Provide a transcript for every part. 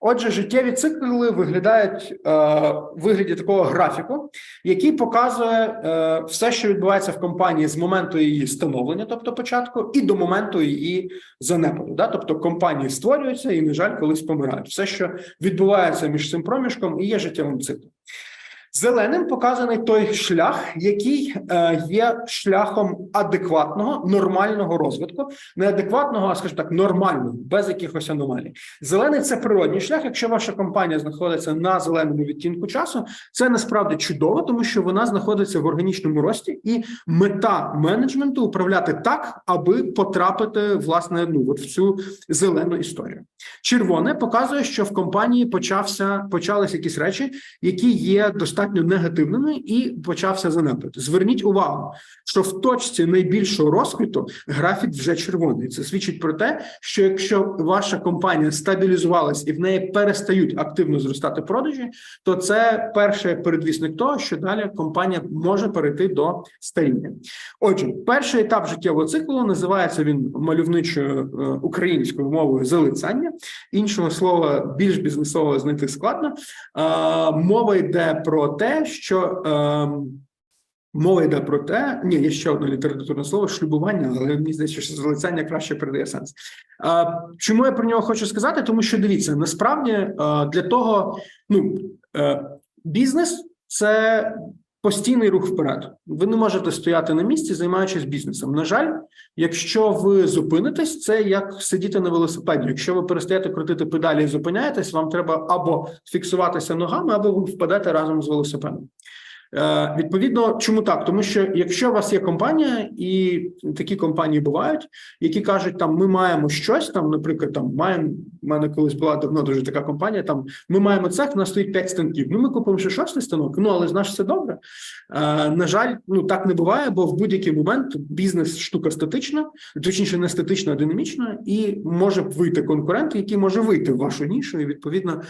Отже, життєві цикли виглядають е, вигляді такого графіку, який показує е, все, що відбувається в компанії з моменту її становлення, тобто початку, і до моменту її занепаду. Да? Тобто компанії створюються і, на жаль, колись помирають. Все, що відбувається між цим проміжком, і є життєвим циклом. Зеленим показаний той шлях, який е, є шляхом адекватного нормального розвитку, не адекватного, а скажімо так, нормального, без якихось аномалій. Зелений це природній шлях. Якщо ваша компанія знаходиться на зеленому відтінку часу, це насправді чудово, тому що вона знаходиться в органічному рості, і мета менеджменту управляти так, аби потрапити власне ну от в цю зелену історію. Червоне показує, що в компанії почався почалися якісь речі, які є достатньо негативними, і почався занепад. Зверніть увагу, що в точці найбільшого розквіту графік вже червоний. Це свідчить про те, що якщо ваша компанія стабілізувалась і в неї перестають активно зростати продажі, то це перший передвісник того, що далі компанія може перейти до старіння. Отже, перший етап життєвого циклу називається він мальовничою е, українською мовою залицяння. Іншого слова більш бізнесово знайти складно. Е, Мова йде про те, що е, мова йде про те, ні, є ще одне літературне слово шлюбування, але мені здається, що залицяння краще передає сенс. Е, Чому я про нього хочу сказати? Тому що дивіться, насправді для того, ну бізнес це постійний рух вперед. Ви не можете стояти на місці, займаючись бізнесом. На жаль, якщо ви зупинитесь, це як сидіти на велосипеді. Якщо ви перестаєте крутити педалі і зупиняєтесь, вам треба або фіксуватися ногами, або ви впадете разом з велосипедом. Е, Відповідно, чому так? Тому що якщо у вас є компанія, і такі компанії бувають, які кажуть, там ми маємо щось, там, наприклад, там маємо в мене колись була давно дуже така компанія. Там ми маємо цех, у нас стоїть 5 станків. Ну, ми купимо ще шостий станок. Ну але наш все добре. Е, на жаль, ну так не буває, бо в будь-який момент бізнес штука статична, точніше, не статична, а динамічна, і може вийти конкурент, який може вийти в вашу нішу, і відповідно е,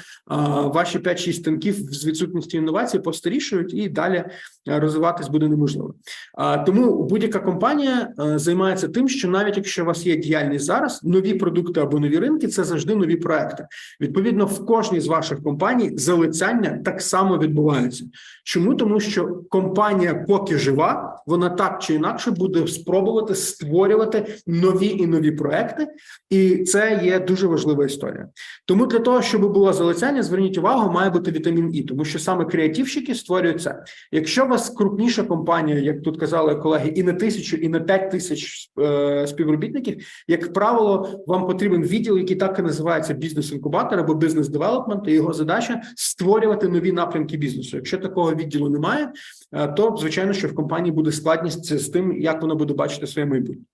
ваші 5-6 станків з відсутністю інновацій постарішують і далі е, розвиватись буде неможливо. А тому будь-яка компанія е, займається тим, що навіть якщо у вас є діяльність зараз, нові продукти або нові ринки це завжди нові проекти. Відповідно, в кожній з ваших компаній залицяння так само відбувається. Чому тому, що компанія, поки жива, вона так чи інакше буде спробувати створювати нові і нові проекти, і це є дуже важлива історія. Тому для того, щоб було залицяння, зверніть увагу, має бути вітамін І, тому що саме креативщики створюють це. Якщо у вас крупніша компанія, як тут казали колеги, і на тисячу, і на п'ять тисяч е, співробітників, як правило, вам потрібен відділ, який так і називається бізнес-інкубатор або бізнес-девелопмент, і його задача створювати нові напрямки бізнесу. Якщо такого відділу немає, е, то звичайно, що в компанії буде складність з тим, як вона буде бачити своє майбутнє.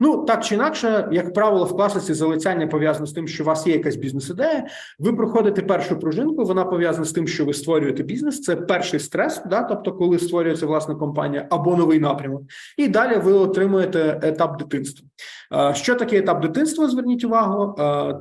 Ну так чи інакше, як правило, в класиці залицяння пов'язано з тим, що у вас є якась бізнес-ідея. Ви проходите першу пружинку. Вона пов'язана з тим, що ви створюєте бізнес. Це перший стрес, да, тобто, коли створюється власна компанія або новий напрямок, і далі ви отримуєте етап дитинства. Що таке етап дитинства? Зверніть увагу.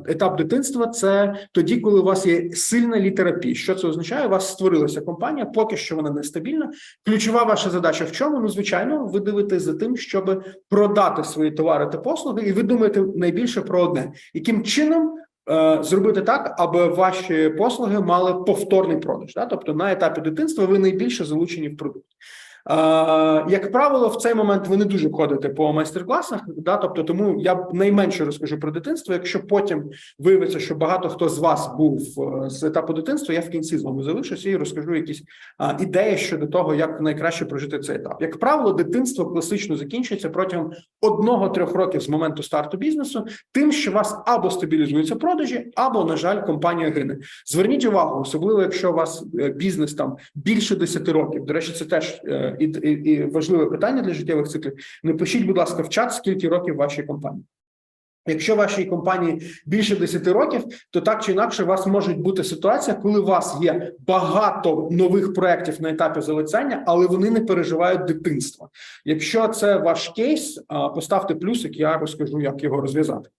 Етап дитинства це тоді, коли у вас є сильна літера Пі. Що це означає? У вас створилася компанія, поки що вона нестабільна. Ключова ваша задача в чому? Ну, звичайно, ви дивитесь за тим, щоб продати свої товари та послуги, і ви думаєте найбільше про одне, яким чином. е, Зробити так, аби ваші послуги мали повторний продаж, да? тобто на етапі дитинства ви найбільше залучені в продукт. Як правило, в цей момент ви не дуже ходите по майстер-класах, да? тобто тому я найменше розкажу про дитинство. Якщо потім виявиться, що багато хто з вас був е, з етапу дитинства, я в кінці з вами залишуся і розкажу якісь ідеї щодо того, як найкраще прожити цей етап. Як правило, дитинство класично закінчується протягом одного-трьох років з моменту старту бізнесу, тим, що вас або стабілізуються продажі, або, на жаль, компанія гине. Зверніть увагу, особливо якщо у вас е, бізнес там більше 10 років. До речі, це теж е, і, і, і важливе питання для життєвих циклів. Напишіть, будь ласка, в чат, скільки років вашій компанії. Якщо вашій компанії більше 10 років, то так чи інакше у вас може бути ситуація, коли у вас є багато нових проєктів на етапі залицяння, але вони не переживають дитинства. Якщо це ваш кейс, поставте плюсик, я розкажу, як його розв'язати.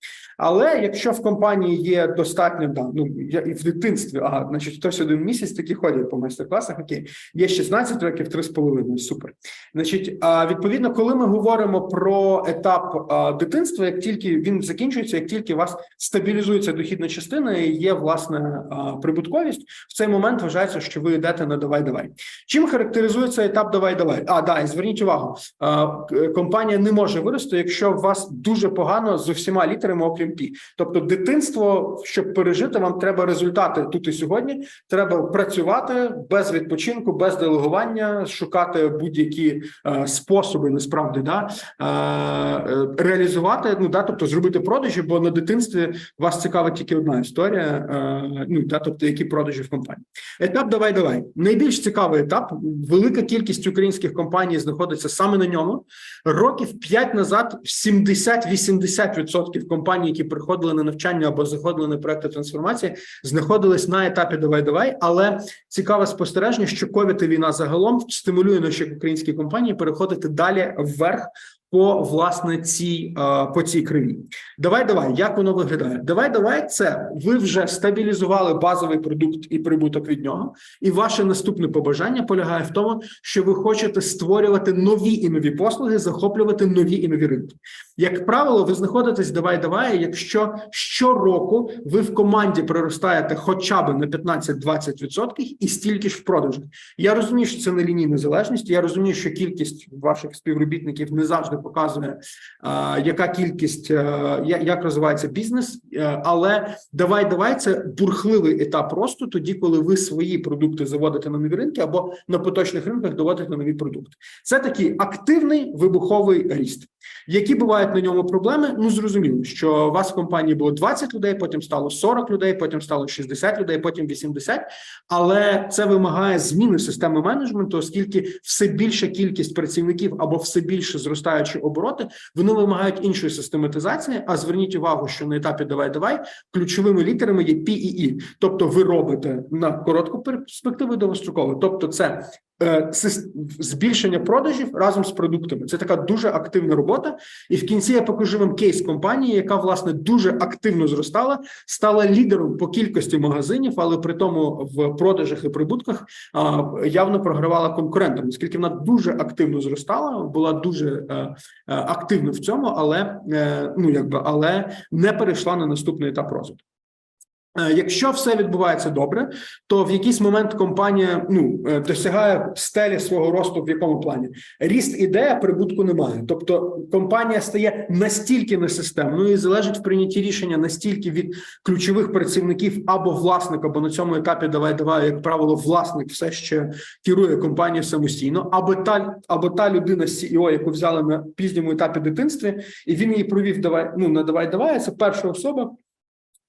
Але якщо в компанії є достатньо да, ну я і в дитинстві, ага, значить, хтось один місяць такі ходять по майстер-класах. Окей, є 16 років, 3,5, супер. Значить, а відповідно, коли ми говоримо про етап а, дитинства, як тільки він закінчується, як тільки у вас стабілізується дохідна частина і є власне прибутковість, в цей момент вважається, що ви йдете на давай давай. Чим характеризується етап давай давай? А да, і зверніть увагу, а, компанія не може вирости, якщо у вас дуже погано з усіма літерами, окрім пі. Тобто, дитинство, щоб пережити, вам треба результати тут і сьогодні. Треба працювати без відпочинку, без делегування, шукати будь-які е, способи, насправді да е, е, реалізувати. Ну да, тобто зробити продажі, бо на дитинстві вас цікавить тільки одна історія. Е, ну да, тобто які продажі в компанії. Етап давай давай найбільш цікавий етап. Велика кількість українських компаній знаходиться саме на ньому. Років 5 назад 70-80% компаній, які приходили на навчання або заходили на проекти трансформації, знаходились на етапі давай давай. Але цікаве спостереження, що ковід і війна загалом стимулює наші українські компанії переходити далі вверх. По власне цій по цій криві, давай, давай, як воно виглядає? Давай, давай, це ви вже стабілізували базовий продукт і прибуток від нього. І ваше наступне побажання полягає в тому, що ви хочете створювати нові і нові послуги, захоплювати нові і нові ринки. Як правило, ви знаходитесь давай, давай, якщо щороку ви в команді приростаєте хоча б на 15-20% і стільки ж в продажах. Я розумію, що це не лінійна залежність. Я розумію, що кількість ваших співробітників не завжди показує, яка кількість, як розвивається бізнес. Е, Але давай, давай це бурхливий етап росту, тоді, коли ви свої продукти заводите на нові ринки або на поточних ринках доводите нові продукти. Це такий активний вибуховий ріст. Які бувають на ньому проблеми? Ну зрозуміло, що у вас в компанії було 20 людей, потім стало 40 людей, потім стало 60 людей, потім 80, Але це вимагає зміни системи менеджменту, оскільки все більша кількість працівників або все більше зростаючі обороти, вони вимагають іншої систематизації. А зверніть увагу, що на етапі давай давай ключовими літерами є P і E. тобто ви робите на коротку перспективу і довгострокову. Тобто, це збільшення продажів разом з продуктами. Це така дуже активна робота. І в кінці я покажу вам кейс компанії, яка власне дуже активно зростала, стала лідером по кількості магазинів, але при тому в продажах і прибутках явно програвала конкурентам, оскільки вона дуже активно зростала, була дуже е, е, активна в цьому, але е, ну якби але не перейшла на наступний етап розвитку. Е, Якщо все відбувається добре, то в якийсь момент компанія ну е, досягає стелі свого росту. В якому плані ріст ідея прибутку немає. Тобто компанія стає настільки несистемною і залежить в прийнятті рішення настільки від ключових працівників або власника, бо на цьому етапі давай давай, як правило, власник все ще керує компанією самостійно, або та або та людина CEO, яку взяли на пізньому етапі дитинстві, і він її провів давай. Ну на давай давай. Це перша особа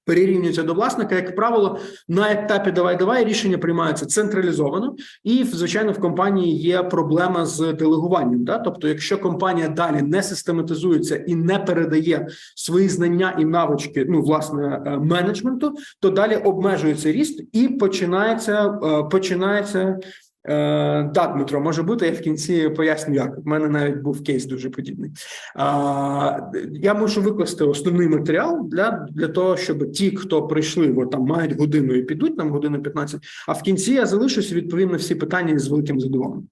перерівнюється до власника, як правило, на етапі давай давай рішення приймаються централізовано, і звичайно в компанії є проблема з делегуванням. Да? Тобто, якщо компанія далі не систематизується і не передає свої знання і навички, ну власне е, менеджменту, то далі обмежується ріст і починається е, починається. Е, да, Дмитро, може бути, я в кінці поясню, як У мене навіть був кейс дуже подібний. А, я мушу викласти основний матеріал для, для того, щоб ті, хто прийшли, бо там мають годину і підуть там годину 15, а в кінці я залишусь і відповім на всі питання з великим задоволенням.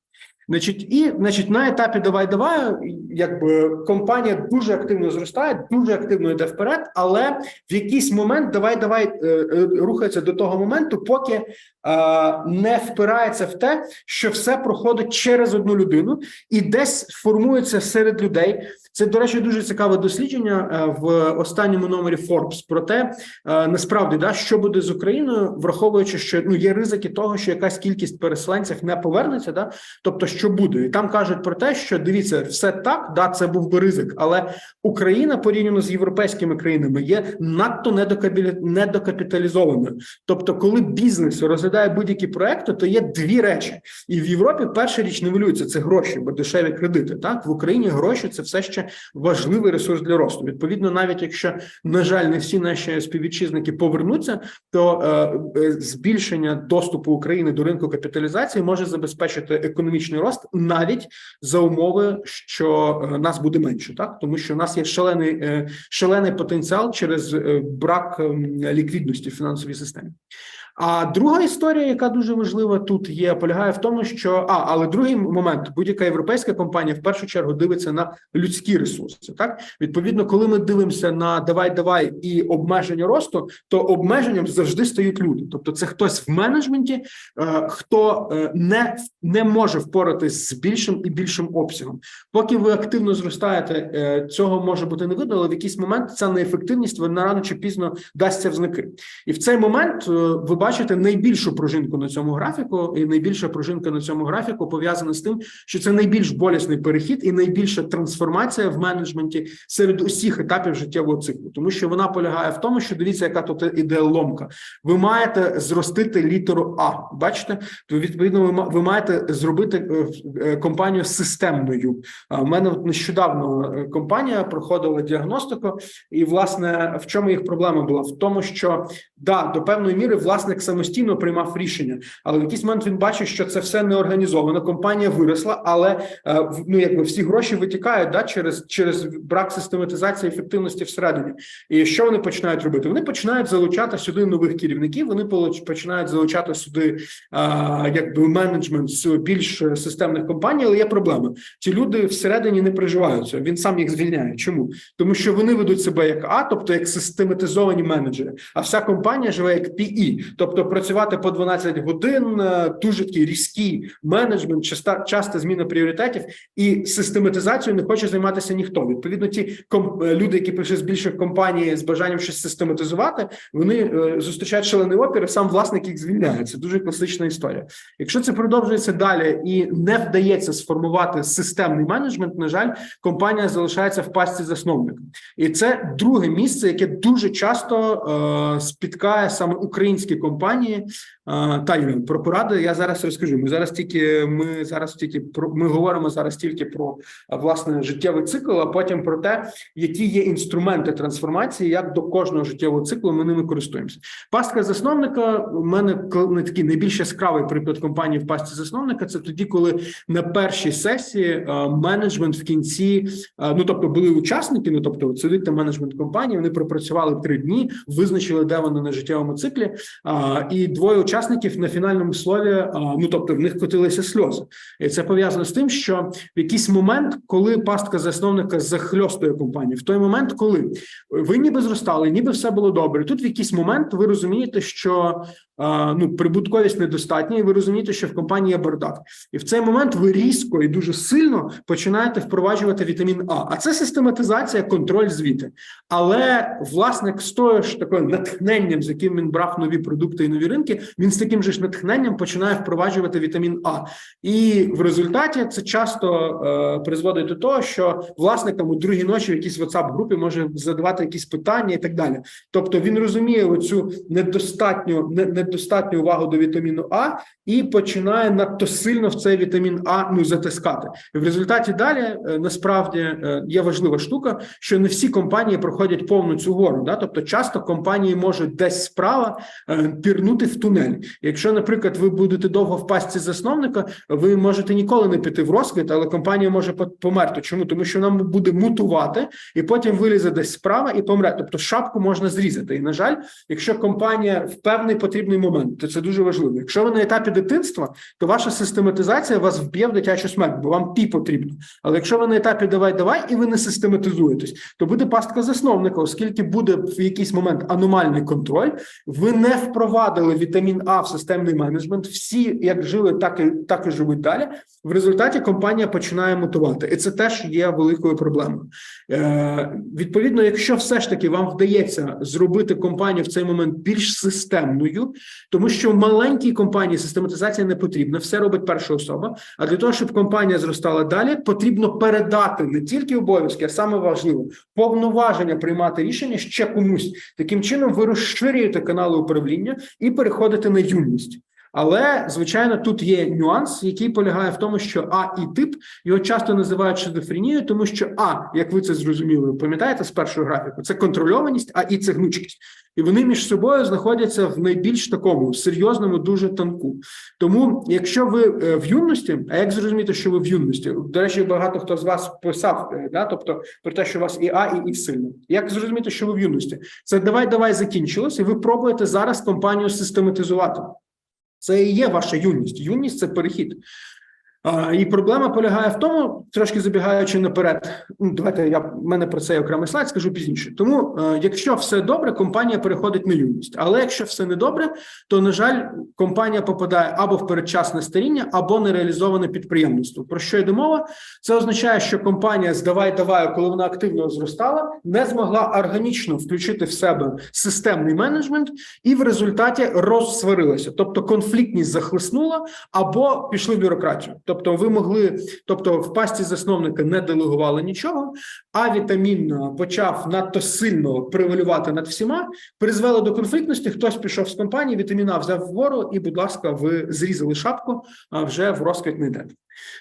Значить, і значить, на етапі давай давай, якби компанія дуже активно зростає, дуже активно йде вперед, але в якийсь момент давай давай е, е, рухається до того моменту, поки е, не впирається в те, що все проходить через одну людину і десь формується серед людей. Це, до речі, дуже цікаве дослідження е, в останньому номері Forbes про те, е, насправді да, що буде з Україною, враховуючи, що ну є ризики того, що якась кількість переселенців не повернеться, да, тобто що буде, і там кажуть про те, що дивіться, все так, да, це був би ризик, але Україна порівняно з європейськими країнами є надто недокапіталізованою. Тобто, коли бізнес розглядає будь-які проекти, то є дві речі, і в Європі перша річ нивелюється це гроші, бо дешеві кредити. Так в Україні гроші це все ще важливий ресурс для росту. Відповідно, навіть якщо на жаль не всі наші співвітчизники повернуться, то е, е, збільшення доступу України до ринку капіталізації може забезпечити економічний рост навіть за умови, що е, нас буде менше, так тому що у нас є шалений шалений потенціал через брак ем, ліквідності в фінансовій системі. А друга історія, яка дуже важлива тут є, полягає в тому, що а але другий момент, будь-яка європейська компанія в першу чергу дивиться на людські ресурси. Так відповідно, коли ми дивимося на давай, давай і обмеження росту, то обмеженням завжди стають люди. Тобто, це хтось в менеджменті, е, хто е, не не може впоратись з більшим і більшим обсягом. Поки ви активно зростаєте, е, цього може бути не видно, але в якийсь момент ця неефективність вона рано чи пізно дасться в. І в цей момент ви бачите найбільшу пружинку на цьому графіку, і найбільша пружинка на цьому графіку пов'язана з тим, що це найбільш болісний перехід і найбільша трансформація в менеджменті серед усіх етапів життєвого циклу, тому що вона полягає в тому, що дивіться, яка тут іде ломка. Ви маєте зростити літеру А. Бачите, то відповідно ви ма- ви маєте зробити е, е, компанію системною. В мене нещодавно е, компанія проходила діагностику, і власне в чому їх проблема була? В тому, що да, до певної міри власник самостійно приймав рішення, але в якийсь момент він бачив, що це все не організовано. Компанія виросла, але е, ну якби всі гроші витікають да через через брак систематизації ефективності всередині. І що вони починають робити? Вони починають залучати сюди нових керівників. Вони починають залучати сюди а, якби менеджмент з більш е, системних компаній. Але є проблема. Ці люди всередині не приживаються. Він сам їх звільняє. Чому? Тому що вони ведуть себе як А, тобто як систематизовані менеджери. А вся компанія живе як PE, тобто працювати по 12 годин, е, дуже такий різкий менеджмент, часта часта зміна пріоритетів і систематизацією не хоче займатися ніхто. Відповідно, ті е, люди, які прийшли з більших компаній з бажанням щось систематизувати, вони е, зустрічають шалений опір, і сам власник їх звільняє. Це дуже класична історія. Якщо це продовжується далі і не вдається сформувати системний менеджмент, на жаль, компанія залишається в пастці засновника, і це друге місце, яке дуже часто е, спіткає саме українські компанії. Е, та Юля, про поради я зараз розкажу. Ми зараз тільки ми зараз тільки про ми говоримо зараз тільки про власне життєвий цикл, а потім про те, які є інструменти трансформації, як до кожного життєвого циклу ми ними користуємося. Пастка засновника у мене не такий найбільш яскравий приклад компанії в пастці засновника. Це тоді, коли на першій сесії менеджмент в кінці, ну тобто були учасники, ну тобто сидить там менеджмент компанії, вони пропрацювали три дні, визначили, де вони на життєвому циклі. І двоє учасників на фінальному слові, ну тобто в них котилися сльози, і це пов'язано з тим, що в якийсь момент, коли пастка засновника захльостує компанію, в той момент, коли ви ніби зростали, ніби все було добре. Тут в якийсь момент ви розумієте, що ну прибутковість недостатня, і ви розумієте, що в компанії є бардак, і в цей момент ви різко і дуже сильно починаєте впроваджувати вітамін А. А це систематизація, контроль звіти. Але власник з тою ж такою натхненням, з яким він брав нові продукти і нові ринки, він з таким же ж натхненням починає впроваджувати вітамін А. І в результаті це часто е, призводить до того, що власникам у другій ночі в якійсь whatsapp групі може задавати якісь питання і так далі. Тобто він розуміє оцю недостатню не, недостатню увагу до вітаміну А і починає надто сильно в цей вітамін А ну затискати. І в результаті далі е, насправді е, є важлива штука, що не всі компанії проходять повну цю гору. Да? Тобто, часто компанії можуть десь справа пірнути в тунель. Якщо, наприклад, ви будете довго в пастці засновника, ви можете ніколи не піти в розквіт, але компанія може померти. Чому? Тому що вона буде мутувати, і потім вилізе десь справа і помре. Тобто шапку можна зрізати. І на жаль, якщо компанія в певний потрібний момент, то це дуже важливо. Якщо ви на етапі дитинства, то ваша систематизація вас вб'є в дитячу смерть, бо вам пі потрібно. Але якщо ви на етапі давай, давай і ви не систематизуєтесь, то буде пастка засновника, оскільки буде в якийсь момент аномальний контроль. Ви не впровадили вітамін А в системний менеджмент. Всі як жили, так і так і живуть далі. В результаті компанія починає мутувати, і це теж є великою проблемою. Е, відповідно, якщо все ж таки вам вдається зробити компанію в цей момент більш системною, тому що в маленькій компанії систематизація не потрібна, все робить перша особа. А для того, щоб компанія зростала далі, потрібно передати не тільки обов'язки, а саме важливо повноваження приймати рішення ще комусь. Таким чином, ви розширюєте канали управління і переходите на юність. Але звичайно, тут є нюанс, який полягає в тому, що А і тип його часто називають шизофренією, тому що А, як ви це зрозуміли, пам'ятаєте з першого графіку, це контрольованість, а І це гнучкість, і вони між собою знаходяться в найбільш такому серйозному, дуже танку. Тому, якщо ви е, в юності, а як зрозуміти, що ви в юності? До речі, багато хто з вас писав, е, да, тобто про те, що у вас і А, і І сильно. Як зрозуміти, що ви в юності? Це давай, давай закінчилось, і ви пробуєте зараз компанію систематизувати. Це і є ваша юність. Юність це перехід. І проблема полягає в тому, трошки забігаючи наперед. Ну, давайте я в мене про це окремий слайд скажу пізніше. Тому, е, якщо все добре, компанія переходить на юність. Але якщо все не добре, то на жаль, компанія попадає або в передчасне старіння, або нереалізоване підприємництво. Про що йде мова? Це означає, що компанія здавай давай, коли вона активно зростала, не змогла органічно включити в себе системний менеджмент, і в результаті розсварилася. Тобто конфліктність захлеснула або пішли в бюрократію. Тобто, ви могли, тобто, в пасті засновника не делегували нічого, а вітамін е, почав надто сильно превалювати над всіма, призвело до конфліктності. Хтось пішов з компанії, вітаміна взяв вгору, і, будь ласка, ви зрізали шапку, вже в розквітний йдете.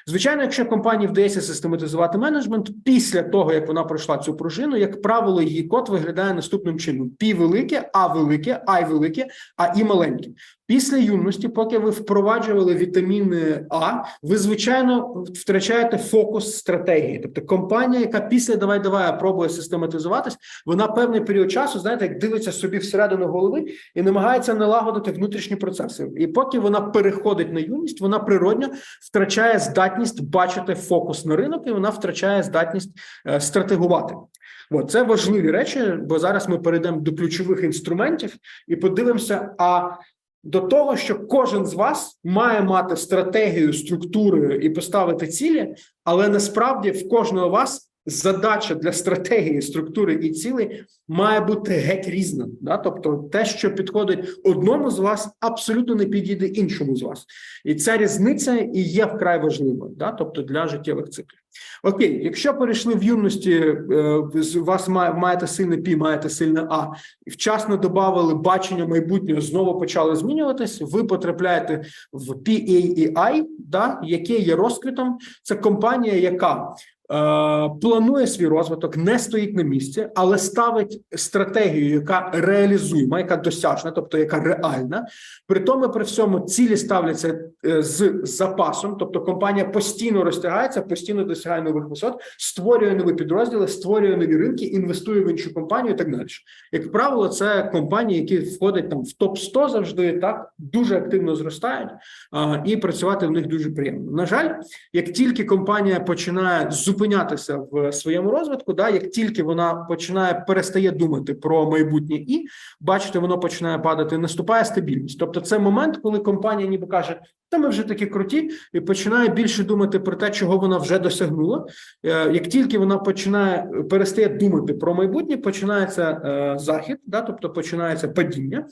Звичайно, якщо компанії вдається систематизувати менеджмент, після того як вона пройшла цю пружину, як правило, її код виглядає наступним чином: пі велике, а велике, ай велике, а і маленьке. Після юності, поки ви впроваджували вітаміни А, ви звичайно втрачаєте фокус стратегії. Тобто компанія, яка після давай давай пробує систематизуватись, вона певний період часу, знаєте, як дивиться собі всередину голови і намагається налагодити внутрішні процеси. І поки вона переходить на юність, вона природньо втрачає здатність бачити фокус на ринок, і вона втрачає здатність е, стратегувати. От, це важливі речі, бо зараз ми перейдемо до ключових інструментів і подивимося. А до того, що кожен з вас має мати стратегію, структуру і поставити цілі, але насправді в кожного вас задача для стратегії, структури і цілей має бути геть різна. Да? Тобто, те, що підходить одному з вас, абсолютно не підійде іншому з вас, і ця різниця і є вкрай важливою, да? тобто для життєвих циклів. Окей, якщо перейшли в юності, е, з вас має, маєте сильне пі, маєте сильне А, вчасно додавали бачення майбутнього, знову почали змінюватись. Ви потрапляєте в PAEI, да, яке є розквітом. Це компанія, яка планує свій розвиток, не стоїть на місці, але ставить стратегію, яка реалізуєма, яка досяжна, тобто яка реальна. При тому, при всьому цілі ставляться е, з запасом, тобто компанія постійно розтягається, постійно досягає нових висот, створює нові підрозділи, створює нові ринки, інвестує в іншу компанію і так далі. Як правило, це компанії, які входять там в топ 100 завжди так дуже активно зростають, і працювати в них дуже приємно. На жаль, як тільки компанія починає зупинятися зупинятися в своєму розвитку. Да, як тільки вона починає перестає думати про майбутнє і бачите, воно починає падати. Наступає стабільність. Тобто, це момент, коли компанія ніби каже, та ми вже такі круті, і починає більше думати про те, чого вона вже досягнула. Е, як тільки вона починає перестає думати про майбутнє, починається е, захід, да, тобто починається падіння.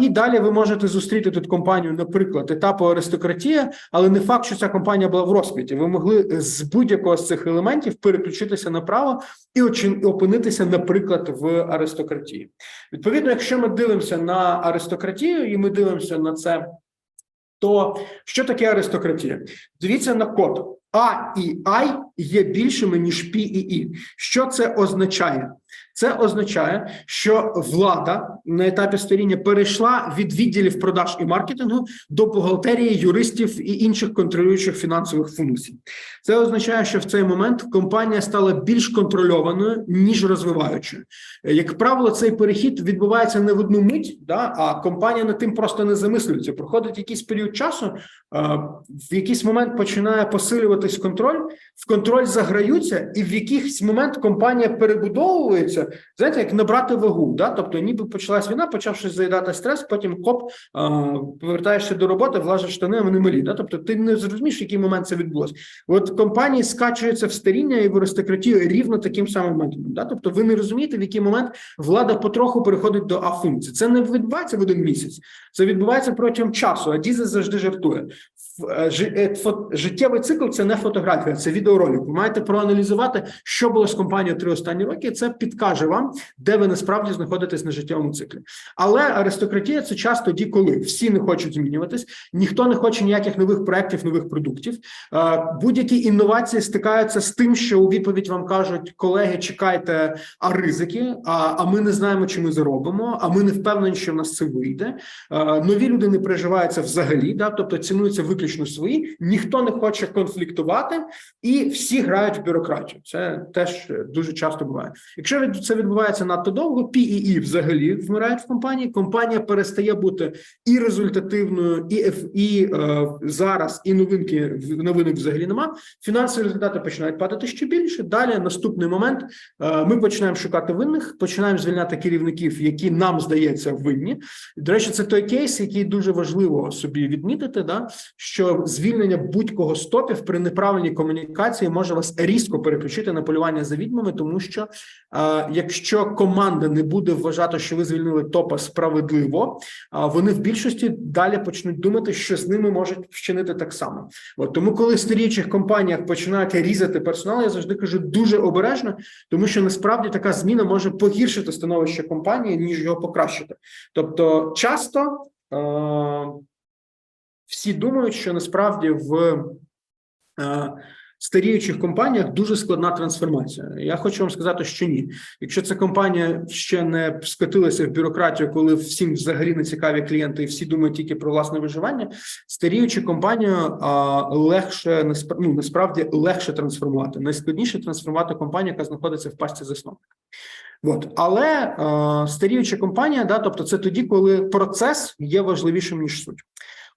І далі ви можете зустріти тут компанію, наприклад, етапу аристократія, але не факт, що ця компанія була в розквіті. Ви могли з будь-якого з цих елементів переключитися направо і опинитися, наприклад, в аристократії. Відповідно, якщо ми дивимося на аристократію, і ми дивимося на це, то що таке аристократія? Дивіться на код. А і Ай є більшими ніж Пі і І. Що це означає? Це означає, що влада на етапі старіння перейшла від відділів продаж і маркетингу до бухгалтерії, юристів і інших контролюючих фінансових функцій. Це означає, що в цей момент компанія стала більш контрольованою ніж розвиваючою. Як правило, цей перехід відбувається не в одну мить, да, а компанія над тим просто не замислюється. Проходить якийсь період часу, в якийсь момент починає посилюватись контроль, в контроль заграються, і в якийсь момент компанія перебудовується знаєте, як набрати вагу. Да? Тобто, ніби почалась війна, почавши заїдати стрес, потім хоп, повертаєшся до роботи, влажиш штани, вони малі. Да? Тобто, ти не зрозумієш, в який момент це відбулося. От компанії скачуються в старіння і в аристократію рівно таким самим методом. Да? Тобто, ви не розумієте, в який момент влада потроху переходить до А-функції. Це не відбувається в один місяць, це відбувається протягом часу. А Дізель завжди жартує. Е, е, життєвий цикл це не фотографія, це відеоролик. Ви маєте проаналізувати, що було з компанією три останні роки. Це підкаже вам, де ви насправді знаходитесь на життєвому циклі. Але аристократія це час тоді, коли всі не хочуть змінюватись, ніхто не хоче ніяких нових проєктів, нових продуктів. Е, Будь-які інновації стикаються з тим, що у відповідь вам кажуть колеги, чекайте, а ризики, а, а ми не знаємо, чи ми заробимо, а ми не впевнені, що в нас це вийде. Нові люди не переживаються взагалі, да, тобто цінуються виключно свої, ніхто не хоче конфліктувати, і всі грають в бюрократію. Це теж е, дуже часто буває. Якщо це відбувається надто довго, PEE взагалі вмирають в компанії. Компанія перестає бути і результативною, і і е, зараз, і новинки новинок взагалі нема. Фінансові результати починають падати ще більше. Далі наступний момент. е, Ми починаємо шукати винних, починаємо звільняти керівників, які нам здається винні. До речі, це той кейс, який дуже важливо собі відмітити, да що звільнення будь-кого з топів при неправильній комунікації може вас різко переключити на полювання за відьмами, тому що е, якщо команда не буде вважати, що ви звільнили топа справедливо, а вони в більшості далі почнуть думати, що з ними можуть вчинити так само. От тому, коли в старічих компаніях починають різати персонал, я завжди кажу дуже обережно, тому що насправді така зміна може погіршити становище компанії, ніж його покращити. Тобто, часто е- всі думають, що насправді в е- старіючих компаніях дуже складна трансформація. Я хочу вам сказати, що ні. Якщо ця компанія ще не скотилася в бюрократію, коли всім взагалі не цікаві клієнти, і всі думають тільки про власне виживання, старіючу компанію а, легше ну, насправді легше трансформувати. Найскладніше трансформувати компанію, яка знаходиться в пасті засновника. От. Але е, старіюча компанія, да, тобто це тоді, коли процес є важливішим ніж суть.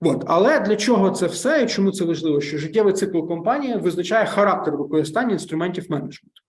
От. Але для чого це все і чому це важливо? Що життєвий цикл компанії визначає характер використання інструментів менеджменту.